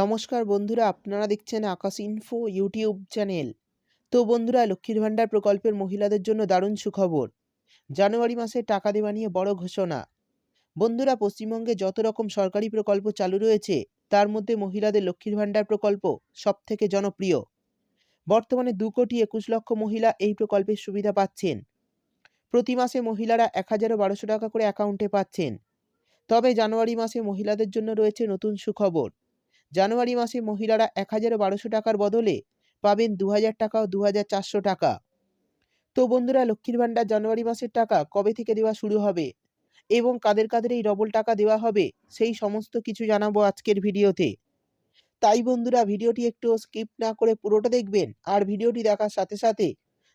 নমস্কার বন্ধুরা, আপনারা দেখছেন আকাশ ইনফো ইউটিউব চ্যানেল তো বন্ধুরা, লক্ষ্মীর ভাণ্ডার প্রকল্পের মহিলাদের জন্য দারুণ সুখবর। জানুয়ারি মাসে টাকা দেওয়া নিয়ে বড় ঘোষণা। বন্ধুরা, পশ্চিমবঙ্গে যত রকম সরকারি প্রকল্প চালু রয়েছে, তার মধ্যে মহিলাদের লক্ষ্মীর ভাণ্ডার প্রকল্প সবথেকে জনপ্রিয়। বর্তমানে দু কোটি একুশ লক্ষ মহিলা এই প্রকল্পের সুবিধা পাচ্ছেন। প্রতি মাসে মহিলারা এক হাজারও বারোশো টাকা করে অ্যাকাউন্টে পাচ্ছেন। তবে জানুয়ারি মাসে মহিলাদের জন্য রয়েছে নতুন সুখবর। জানুয়ারি মাসে মহিলারা এক হাজার বারোশো টাকার বদলে পাবেন দু হাজার টাকা ও দু হাজার চারশো টাকা। তো বন্ধুরা, লক্ষ্মীর ভাণ্ডার জানুয়ারি মাসের টাকা কবে থেকে দেওয়া শুরু হবে এবং কাদের কাদের এই ডবল টাকা দেওয়া হবে, সেই সমস্ত কিছু জানাব আজকের ভিডিওতে। তাই বন্ধুরা, ভিডিওটি একটু স্কিপ না করে পুরোটা দেখবেন আর ভিডিওটি দেখার সাথে সাথে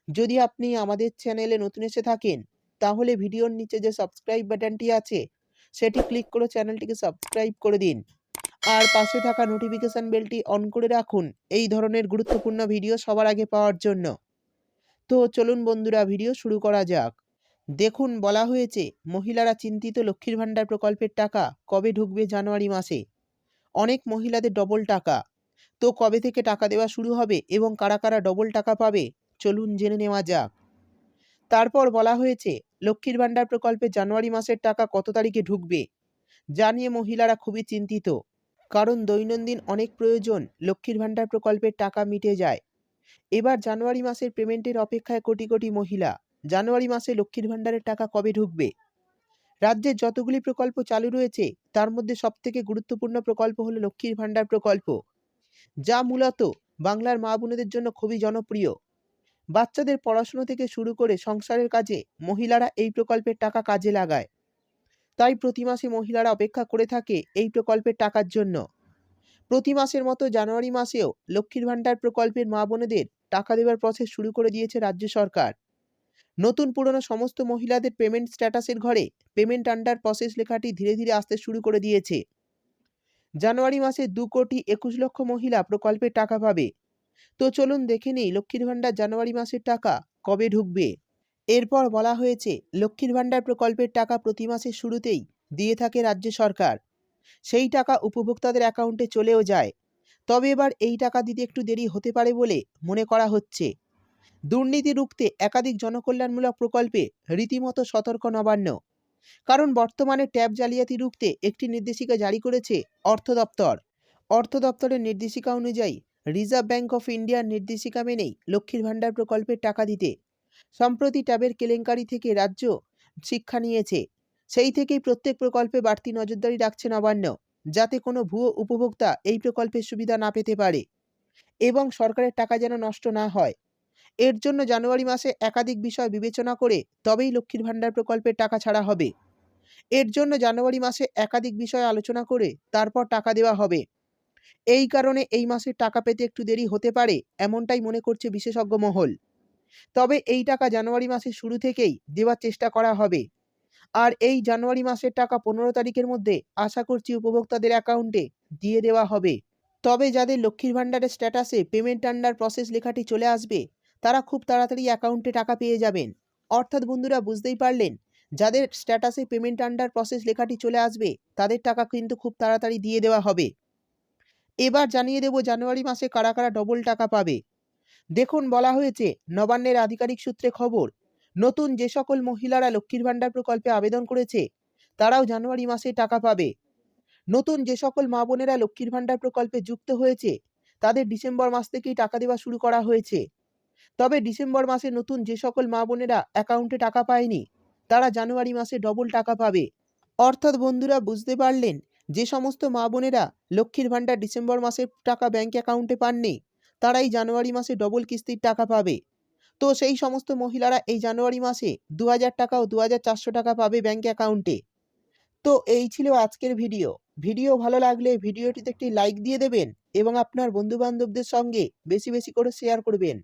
যদি আপনি আমাদের চ্যানেলে নতুন এসে থাকেন, তাহলে ভিডিওর নিচে যে সাবস্ক্রাইব বাটনটি আছে, সেটি ক্লিক করে চ্যানেলটিকে সাবস্ক্রাইব করে দিন। আর পাশে থাকা নোটিফিকেশান বেলটি অন করে রাখুন। এই ধরনের গুরুত্বপূর্ণ ভিডিও সবার আগে পাওয়ার জন্য। তো চলুন বন্ধুরা ভিডিও শুরু করা যাক। দেখুন, বলা হয়েছে, মহিলারা চিন্তিত লক্ষ্মীর ভাণ্ডার প্রকল্পের টাকা কবে ঢুকবে জানুয়ারি মাসে? অনেক মহিলাদের ডবল টাকা। তো কবে থেকে টাকা দেওয়া শুরু হবে এবং কারা কারা ডবল টাকা পাবে? চলুন জেনে নেওয়া যাক। তারপর বলা হয়েছে, লক্ষ্মীর ভাণ্ডার প্রকল্পে জানুয়ারি মাসের টাকা কত তারিখে ঢুকবে? জানিয়ে মহিলারা খুবই চিন্তিত। কারণ দৈনন্দিন অনেক প্রয়োজন, লক্ষ্মীর ভাণ্ডার প্রকল্পের টাকা মিটে যায়। এবার জানুয়ারি মাসের পেমেন্টের অপেক্ষায় কোটি কোটি মহিলা, জানুয়ারি মাসে লক্ষ্মীর ভাণ্ডারের টাকা কবে ঢুকবে? রাজ্যের যতগুলি প্রকল্প চালু রয়েছে, তার মধ্যে সবথেকে গুরুত্বপূর্ণ প্রকল্প হলো লক্ষ্মীর ভাণ্ডার প্রকল্প, যা মূলত বাংলার মা বোনেদের জন্য খুবই জনপ্রিয়। বাচ্চাদের পড়াশুনো থেকে শুরু করে সংসারের কাজে মহিলারা এই প্রকল্পের টাকা কাজে লাগায়। তাই প্রতি মাসে মহিলারা অপেক্ষা করে থাকে এই প্রকল্পের টাকার জন্য। প্রতি মাসের মতো জানুয়ারি মাসেও লক্ষ্মীর ভাণ্ডার প্রকল্পের মা বোনেদের টাকা দেওয়ার প্রসেস শুরু করে দিয়েছে রাজ্য সরকার। নতুন পুরনো সমস্ত মহিলাদের পেমেন্ট স্ট্যাটাসের ঘরে পেমেন্ট আন্ডার প্রসেস লেখাটি ধীরে ধীরে আসতে শুরু করে দিয়েছে। জানুয়ারি মাসে দু কোটি একুশ লক্ষ মহিলা প্রকল্পের টাকা পাবে। তো চলুন দেখে নেই লক্ষ্মীর ভাণ্ডার জানুয়ারি মাসের টাকা কবে ঢুকবে। এরপর বলা হয়েছে, লক্ষ্মীর ভাণ্ডার প্রকল্পের টাকা প্রতি মাসের শুরুতেই দিয়ে থাকে রাজ্য সরকার। সেই টাকা উপভোক্তাদের অ্যাকাউন্টে চলেও যায়। তবে এবার এই টাকা দিতে একটু দেরি হতে পারে বলে মনে করা হচ্ছে। দুর্নীতি রুখতে একাধিক জনকল্যাণমূলক প্রকল্পে রীতিমতো সতর্ক নবান্ন। কারণ বর্তমানে ট্যাব জালিয়াতি রুখতে একটি নির্দেশিকা জারি করেছে অর্থ দপ্তর। অর্থ দপ্তরের নির্দেশিকা অনুযায়ী রিজার্ভ ব্যাঙ্ক অফ ইন্ডিয়ার নির্দেশিকা মেনেই লক্ষ্মীর ভাণ্ডার প্রকল্পের টাকা দিতে সম্প্রতি ট্যাবের কেলেঙ্কারি থেকে রাজ্য শিক্ষা নিয়েছে। সেই থেকেই প্রত্যেক প্রকল্পে বাড়তি নজরদারি রাখছে নবান্ন যাতে কোনো ভুয়ো উপভোক্তা এই প্রকল্পের সুবিধা না পেতে পারে এবং সরকারের টাকা যেন নষ্ট না হয়। এর জন্য জানুয়ারি মাসে একাধিক বিষয় বিবেচনা করে তবেই লক্ষ্মীর ভাণ্ডার প্রকল্পের টাকা ছাড়া হবে। এর জন্য জানুয়ারি মাসে একাধিক বিষয় আলোচনা করে তারপর টাকা দেওয়া হবে। এই কারণে এই মাসে টাকা পেতে একটু দেরি হতে পারে, এমনটাই মনে করছে বিশেষজ্ঞ মহল। তবে এই টাকা জানুয়ারি মাসের শুরু থেকেই দেওয়ার চেষ্টা করা হবে। আর এই জানুয়ারি মাসের টাকা পনেরো তারিখের মধ্যে আশা করছি উপভোক্তাদের অ্যাকাউন্টে দিয়ে দেওয়া হবে। তবে যাদের লক্ষ্মীর ভাণ্ডারের স্ট্যাটাসে পেমেন্ট আন্ডার প্রসেস লেখাটি চলে আসবে, তারা খুব তাড়াতাড়ি অ্যাকাউন্টে টাকা পেয়ে যাবেন। অর্থাৎ বন্ধুরা বুঝতেই পারলেন, যাদের স্ট্যাটাসে পেমেন্ট আন্ডার প্রসেস লেখাটি চলে আসবে, তাদের টাকা কিন্তু খুব তাড়াতাড়ি দিয়ে দেওয়া হবে। এবার জানিয়ে দেব জানুয়ারি মাসে কারা কারা ডবল টাকা পাবে। দেখুন বলা হয়েছে, নবান্নের আধিকারিক সূত্রে খবর, নতুন যে সকল মহিলারা লক্ষ্মীর ভাণ্ডার প্রকল্পে আবেদন করেছে, তারাও জানুয়ারি মাসে টাকা পাবে। নতুন যে সকল মা বোনেরা লক্ষ্মীর ভাণ্ডার প্রকল্পে যুক্ত হয়েছে, তাদের ডিসেম্বর মাস থেকেই টাকা দেওয়া শুরু করা হয়েছে। তবে ডিসেম্বর মাসে নতুন যে সকল মা বোনেরা অ্যাকাউন্টে টাকা পায়নি, তারা জানুয়ারি মাসে ডবল টাকা পাবে। অর্থাৎ বন্ধুরা, বুঝতে পারলেন, যে সমস্ত মা বোনেরা লক্ষ্মীর ভাণ্ডার ডিসেম্বর মাসের টাকা ব্যাংক অ্যাকাউন্টে পাননি তারাই জানুয়ারি মাসে ডবল কিস্তির টাকা পাবে। তো সেই সমস্ত মহিলারা এই জানুয়ারি মাসে দু হাজার টাকা ও দু হাজার চারশো টাকা পাবে ব্যাঙ্ক অ্যাকাউন্টে তো এই ছিল আজকের ভিডিও ভিডিও ভালো লাগলে ভিডিওটিতে একটি লাইক দিয়ে দেবেন এবং আপনার বন্ধুবান্ধবদের সঙ্গে বেশি বেশি করে শেয়ার করবেন।